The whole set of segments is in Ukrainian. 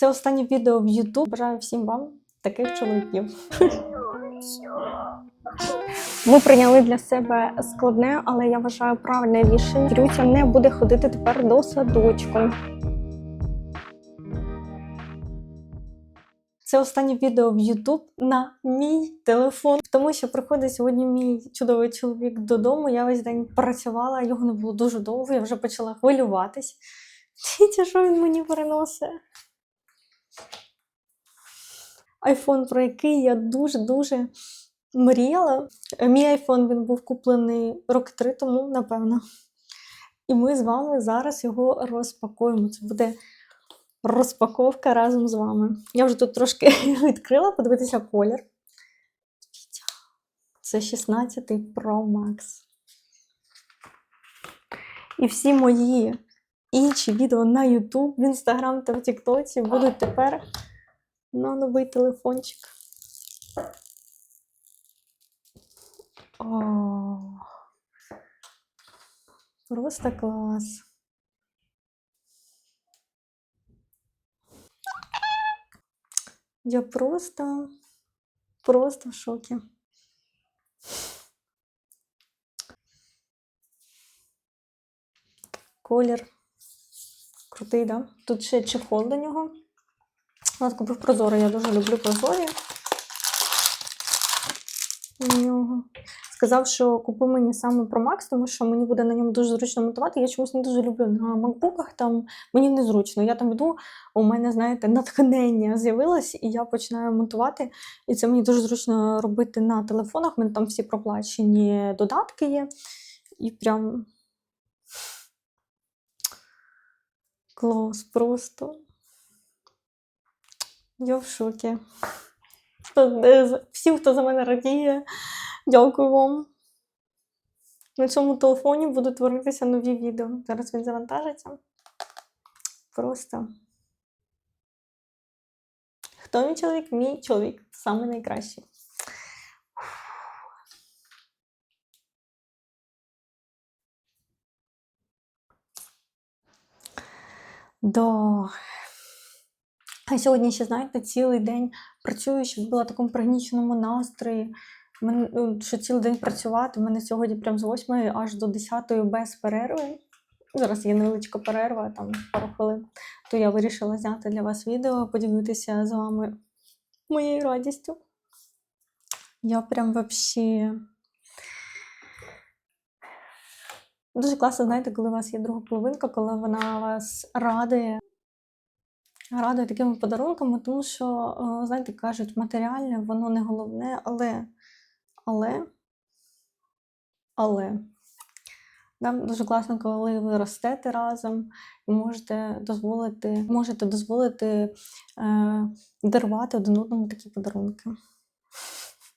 Це останнє відео в YouTube. Бажаю всім вам таких чоловіків. Ми прийняли для себе складне, але я вважаю правильне рішення. Кірюця не буде ходити тепер до садочку. Це останнє відео в YouTube на мій телефон, тому що приходить сьогодні мій чудовий чоловік додому. Я весь день працювала, його не було дуже довго. Я вже почала хвилюватись. Дивіться, що він мені переносить. Айфон, про який я дуже-дуже мріяла. Мій айфон він був куплений роки три тому, напевно. І ми з вами зараз його розпакуємо. Це буде розпаковка разом з вами. Я вже тут трошки відкрила, подивитися колір. Це 16 Pro Max. І всі мої інші відео на YouTube, в Instagram та в TikTok будуть тепер на новий телефончик. О, просто клас. Я просто, просто в шокі. Колір. Крутий, да? Тут ще чехол до нього. От купив прозорий, я дуже люблю прозорі. Сказав, що купи мені саме Pro Max, тому що мені буде на ньому дуже зручно монтувати. Я чомусь не дуже люблю на макбуках, там мені незручно. Я там йду, у мене, знаєте, натхнення з'явилось, і я починаю монтувати. І це мені дуже зручно робити на телефонах. У мене там всі проплачені додатки є. І прям клас просто. Я в шокі. Е, Всім, хто за мене радіє, дякую вам. На цьому телефоні будуть творитися нові відео. Зараз він завантажиться. Просто. Хто мій чоловік? Мій чоловік саме найкращий. Да. А сьогодні ще, знаєте, цілий день працюю, щоб була в такому пригніченому настрої. Мен- ну, що цілий день працювати. У мене сьогодні прям з 8 аж до 10 без перерви. Зараз є невеличка перерва, там пару хвилин. То я вирішила зняти для вас відео, поділитися з вами моєю радістю. Я прям вообще. Дуже класно, знаєте, коли у вас є друга половинка, коли вона вас радує. Радує такими подарунками, тому що, е, знаєте, кажуть, матеріальне, воно не головне, але, але, але. Нам дуже класно, коли ви ростете разом і можете дозволити, можете дозволити е, дарувати один одному такі подарунки.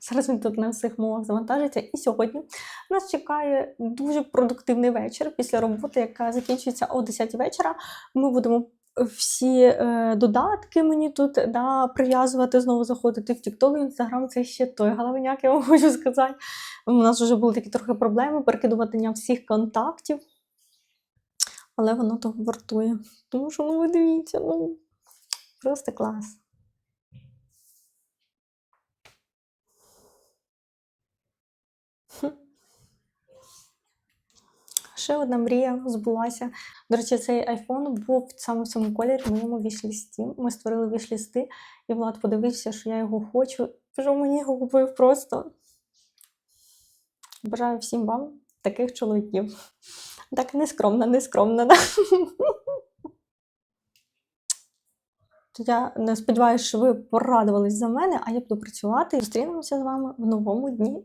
Зараз він тут на всіх мовах завантажиться. І сьогодні нас чекає дуже продуктивний вечір після роботи, яка закінчується о 10 вечора. Ми будемо всі е, додатки мені тут да, прив'язувати, знову заходити в TikTok, Instagram. Це ще той головняк, я вам хочу сказати. У нас вже були такі трохи проблеми перекидування всіх контактів. Але воно того вартує. Тому що, ну ви дивіться, ну просто клас. Хм. Ще одна мрія збулася. До речі, цей айфон був саме в цьому кольорі в моєму вішлісті. Ми створили вішлісти, і Влад подивився, що я його хочу. Що мені його купив просто. Бажаю всім вам таких чоловіків. Так нескромно, нескромно. Да? Я не сподіваюся, що ви порадувались за мене, а я буду працювати. Зустрінемося з вами в новому дні.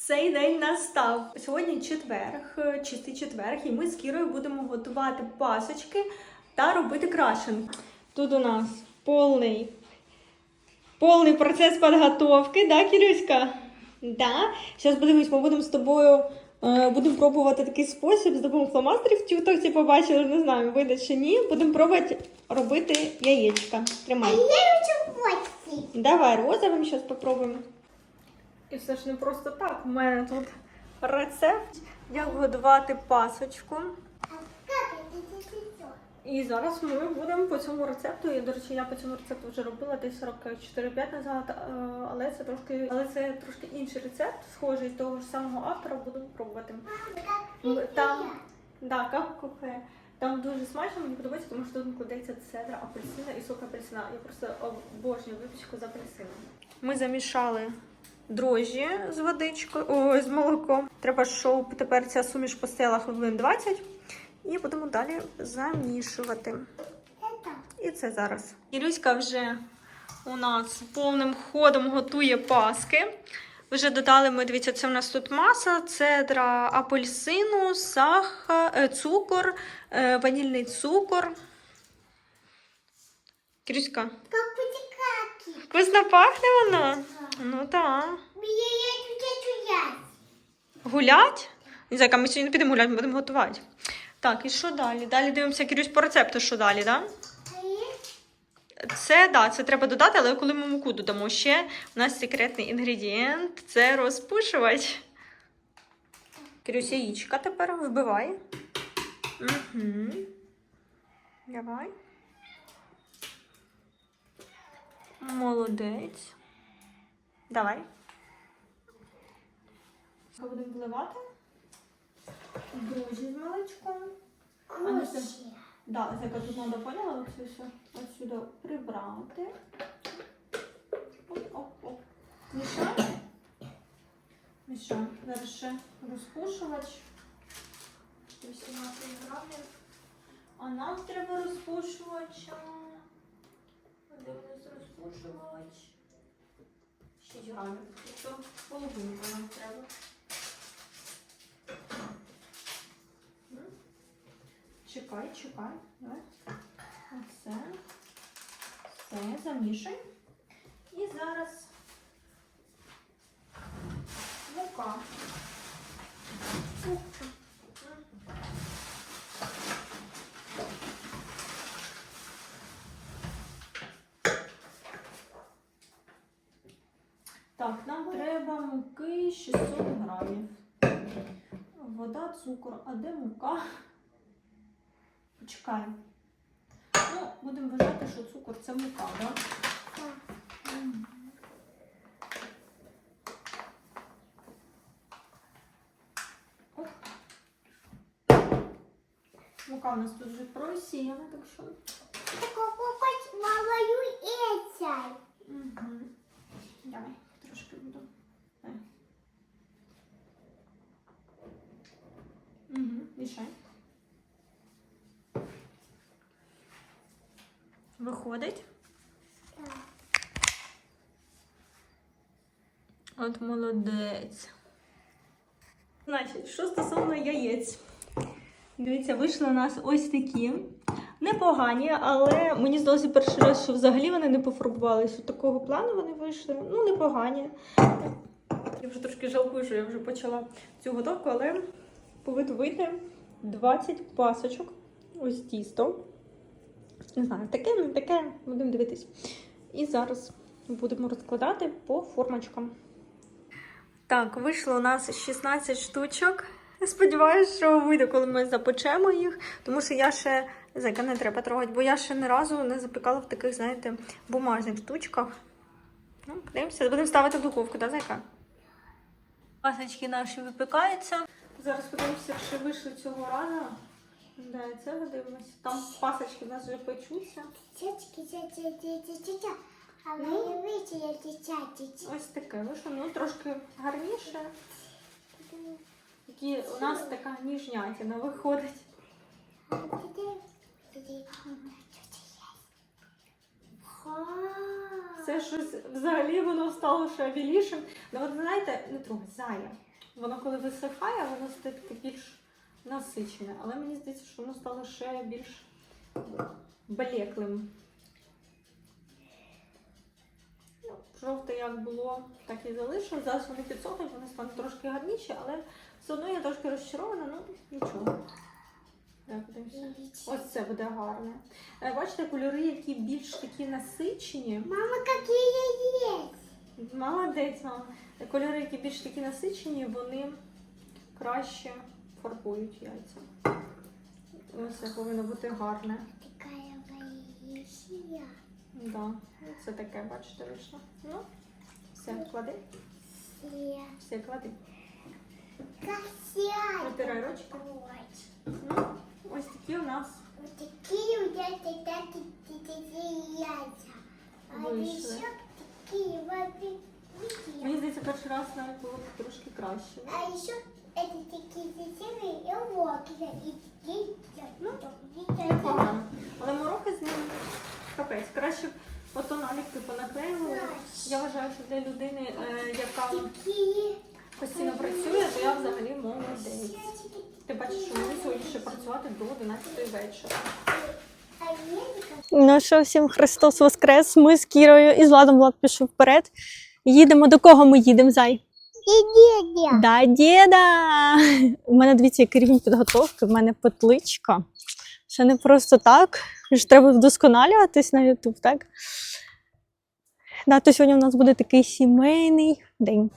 Цей день настав. Сьогодні четверг, е, чистий четверг, і ми з Кірою будемо готувати пасочки та робити крашенку. Тут у нас повний, повний процес підготовки, да, Кірюська? Да. Зараз подивись, ми будемо з тобою е, будемо пробувати такий спосіб з допомогою фломастерів. В тіктоці побачили, не знаю, вийде чи ні. Будемо пробувати робити яєчка. Тримай. Давай розовим зараз попробуємо. І все ж не просто так. У мене тут рецепт, як готувати пасочку. І зараз ми будемо по цьому рецепту. І, до речі, я по цьому рецепту вже робила десь років 4-5 назад, е, але це трошки, але це трошки інший рецепт, схожий того ж самого автора, будемо пробувати. Там, да, как купе. Там дуже смачно, мені подобається, тому що тут кладеться цедра апельсина і сок апельсина. Я просто обожнюю випічку з апельсином. Ми замішали дрожжі з водичкою, ой, з молоком. Треба, щоб тепер ця суміш постояла хвилин 20. І будемо далі замішувати. І це зараз. Ілюська вже у нас повним ходом готує паски. Вже додали ми, дивіться, це в нас тут маса, цедра апельсину, сахар, е, цукор, е, ванільний цукор. Кирюська. Вкусно пахне воно? Ну так. Мне я чуть-чуть Гулять? Ми сьогодні не підемо гуляти, ми будемо готувати. Так, і що далі? Далі дивимося Кирюсь по рецепту, що далі, так? Да? Це да, це треба додати, але коли ми муку додамо ще, у нас секретний інгредієнт це розпушувач. Кирюсь, яєчка тепер вбивай. Угу. Давай. Молодець. Давай. Будемо вливати. Дрожжі з молочком. це- Кушай. Да, Зека, тут треба поняла оце все отсюди прибрати. Оп-оп-оп. Мішаємо. Мішаємо. Зараз ще розпушувач. 18 грамів. А нам треба розпушувача. Розпушувач? 6 грамів. Тобто половинку нам треба. Чекай, чекай. Давай. Оце. Все, замішай. І зараз мука. Мука. Так, нам треба муки 600 грамів. Вода, цукор. А де мука? Почекай. Ну, будемо вважати, що цукор це мука, так? Мгм. Оп. Мука у нас тут вже просіяна, так що. Малою этой. Угу. Давай, Давай. Угу, мішай. Виходить. Так. От молодець. Значить, що стосовно яєць. Дивіться, вийшли у нас ось такі. Непогані, але мені здалося перший раз, що взагалі вони не пофарбувалися. От такого плану вони вийшли. Ну, непогані. Я вже трошки жалкую, що я вже почала цю готовку, але повинно вийти 20 пасочок. Ось тісто. Не знаю, таке, не таке, будемо дивитись. І зараз будемо розкладати по формочкам. Так, вийшло у нас 16 штучок. Сподіваюсь, що вийде, коли ми запечемо їх, тому що я ще зайка не треба трогати, бо я ще ні разу не запікала в таких, знаєте, бумажних штучках. Ну, подивимося, будемо ставити в духовку, так, зайка? Пасочки наші випікаються. Зараз подивимося, чи вийшли цього разу. Да, і це подивимося. Там пасочки в нас вже печуться. Тетки, тетя, тетя, тетя. А мои выйти, я тетя, тетя. Ось таке вийшло, ну трошки гарніше. Такі у нас така ніжнятина виходить. Це щось взагалі воно стало ще білішим. Ну от знаєте, не трогай, зая. Воно коли висихає, воно стає більш насичене. Але мені здається, що воно стало ще більш блеклим. Ну, Жовте як було, так і залишилось. Зараз вони підсохнуть, вони стануть трошки гарніші, але все одно я трошки розчарована, ну нічого. Так, подивимося. Ось це буде гарне. Е, Бачите, кольори, які більш такі насичені. Мама, какие есть? Молодець, мама. Кольори, які більш такі насичені, вони краще фарбують яйця. Ось це повинно бути гарне. Такая боишься. Да. Це таке, бачите, вийшло. Ну, все, клади. Все. Все, клади. Красиво. Витирай ручки. Ну, ось такі у нас Вот такие у меня такие такие яйца. А Вышли. еще такие вот Мені такие. здається, перший раз навіть було б трошки краще. А еще это такие красивые и мокрые. И такие Ну, такие. Непогано. Але мороки з ним капець. Краще б ото наліпки понаклеювали. Я вважаю, що для людини, е, яка Такие. постійно працює, то я взагалі молодець. Ти бачиш, що мені сьогодні ще працювати до 11 вечора. Ну що, всім Христос Воскрес. Ми з Кірою і з Владом Влад пішов вперед. Їдемо до кого ми їдемо, зай? и. Да, діда! У мене дивіться, який рівень підготовки, в мене петличка. Це не просто так. Ж треба вдосконалюватись на YouTube, так? Да, то сьогодні у нас буде такий сімейний день.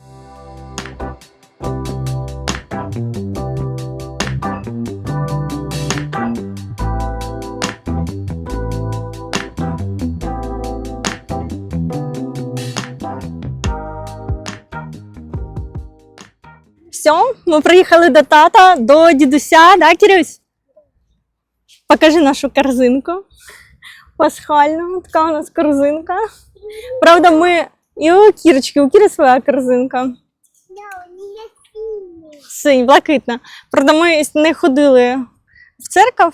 Все, ми приїхали до тата, до дідуся, да, Кірюсь? Покажи нашу корзинку. Пасхальну, така у нас корзинка. Правда, ми і у Кірочки, у Кіри своя корзинка. Синь, блакитна. Правда, ми не ходили в церкву,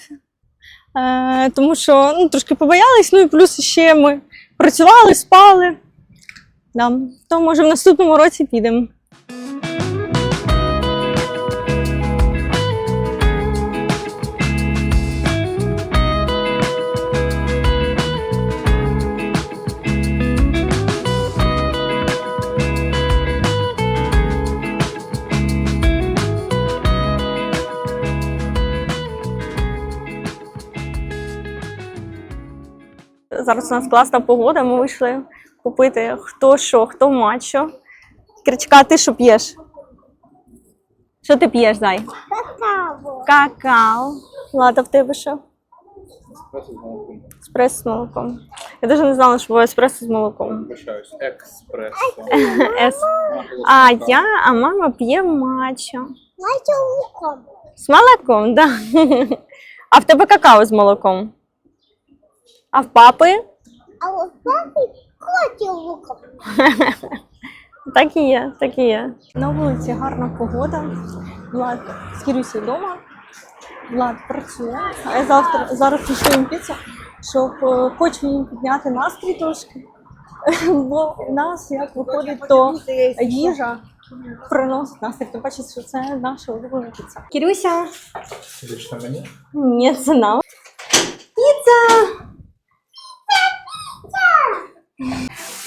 е, тому що ну, трошки побоялись, ну і плюс ще ми працювали, спали. Да. То може в наступному році підемо. Зараз у нас класна погода, ми вийшли купити хто що, хто матчо. Кричка, а ти що п'єш? Що ти п'єш, зай? Какао. Какао. Лада, в тебе що? Еспресо з молоком. З молоком. Я навіть не знала, що було еспресо з молоком. Вибачаюсь. Експресо. Ес. А я, а мама п'є матчо. Мать луком. З молоком, так. Да. А в тебе какао з молоком. А в папи? А вот папы котик луком. Так і є, так і є. На вулиці гарна погода. Влад з Кірюсі вдома. Влад працює. А я завтра зараз їм піцу, щоб е, хочу їм підняти настрій трошки. Бо в нас як виходить, то їжа приносить настрій. Ти бачиш, що це наша улюблена піца. Кірюся, ні, це нам. Піца!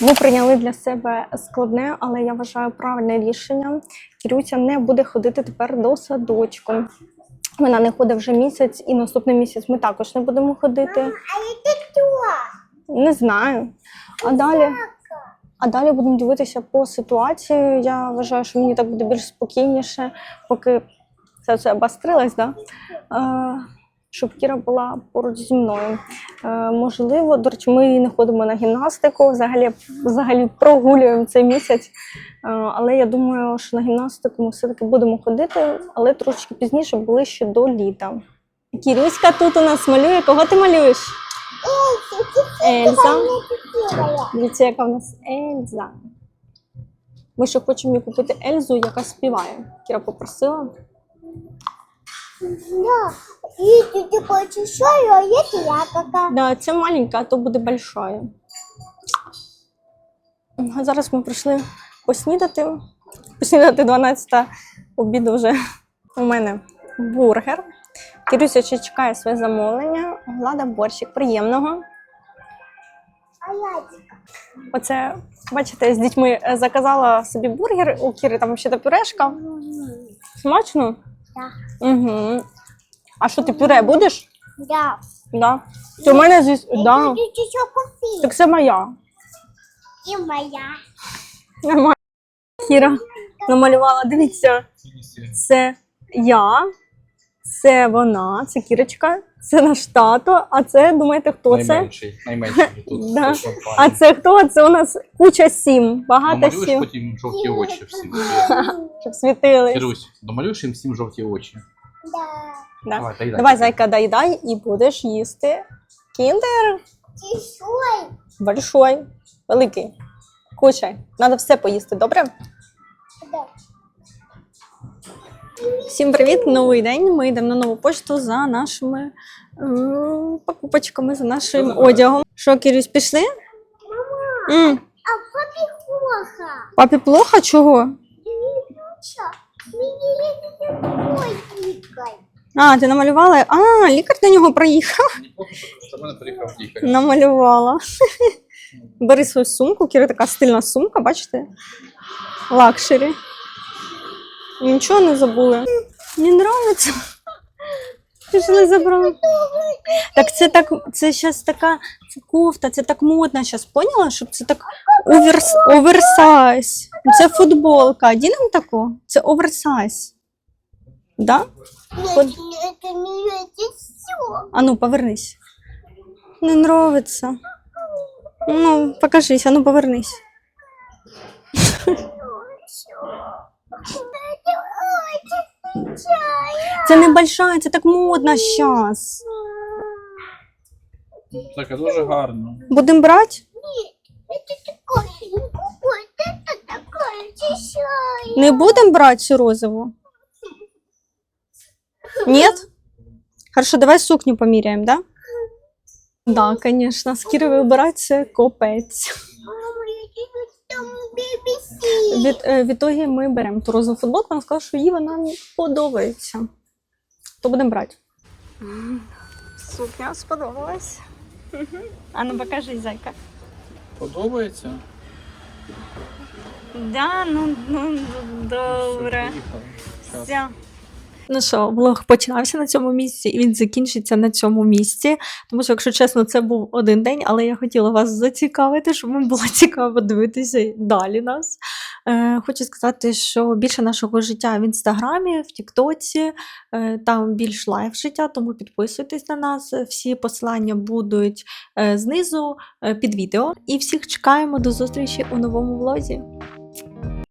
Ми прийняли для себе складне, але я вважаю правильне рішення. Кірюся не буде ходити тепер до садочку. Вона не ходить вже місяць, і наступний місяць ми також не будемо ходити. А это кто? Не знаю. А далі, а далі будемо дивитися по ситуації. Я вважаю, що мені так буде більш спокійніше, поки це все обострилось, да? Щоб Кіра була поруч зі мною. Е, можливо, до речі, ми не ходимо на гімнастику, взагалі, взагалі прогулюємо цей місяць. Е, але я думаю, що на гімнастику ми все-таки будемо ходити, але трошки пізніше, ближче до літа. Кірюська тут у нас малює. Кого ти малюєш? Ельза. Дивіться, яка в нас Ельза. Ми ще хочемо купити Ельзу, яка співає. Кіра попросила. Да. И ты такой большой, а это я какая. Да, це маленька, а то буде большая. А зараз ми прийшли поснідати. Поснідати 12 обіду вже у мене бургер. Кірюся ще чекає своє замовлення. Влада борщик приємного. Оце, бачите, з дітьми е, заказала собі бургер. У Кіри там ще та пюрешка. Смачно? Да. Угу. А що ти пюре будеш? Да. Да. То в мене зі... да. Это. Так це моя. І моя. Це вона, це Кірочка, це наш тато, а це, думаєте, хто це? Найменший, найменший тут. Да. А це хто? Це у нас куча сім, багато сім, потім жовті очі всім. щоб світились. Кірусь, домалюєш їм всім жовті очі. Да. Да. Давай, дай, дай. Давай, зайка, доїдай і будеш їсти. Кіндер Тишой. большой, великий. Кушай. Треба все поїсти, добре? Да. Всім привіт! Новий день. Ми йдемо на нову почту за нашими е, покупочками, за нашим одягом. Що, Кірюсь, пішли? М, А папе плохо. Папі плохо? Чого? Мне. А, ти намалювала? А, лікар до нього проїхав. До мене приїхав лікар. Намалювала. Бери свою сумку, Кіра така стильна сумка, бачите? Лакшері. Нічого не забули. Мені подобається. Пішли забрали. Так це так, це зараз така це кофта, це так модно зараз, поняла? Щоб це так оверс, оверсайз. Це футболка. Одінемо таку? Це оверсайз. Да? Нет, Вот. это не это все. А ну, повернись. Не нравится. Ну, покажись, а ну повернись. Це не большая, це так модно зараз. Так, а дуже гарно. Будемо брати? Не будемо брати цю розову? Нет? Хорошо, давай сукню поміряємо, да? Да, конечно. З Кіри вибирати це копець. Мама, я тебе там BBC. Від, е, відтоді ми беремо ту розову футболку, вона сказала, що їй вона не подобається. То будемо брати. Сукня сподобалась. А ну покажи, зайка. Подобається? Да, ну, ну добре. Все, Все. Ну що, влог починався на цьому місці, і він закінчиться на цьому місці. Тому що, якщо чесно, це був один день, але я хотіла вас зацікавити, щоб вам було цікаво дивитися далі нас. Е, хочу сказати, що більше нашого життя в інстаграмі, в Тіктоці, е, там більш лайв життя, тому підписуйтесь на нас. Всі посилання будуть е, знизу е, під відео. І всіх чекаємо до зустрічі у новому влозі.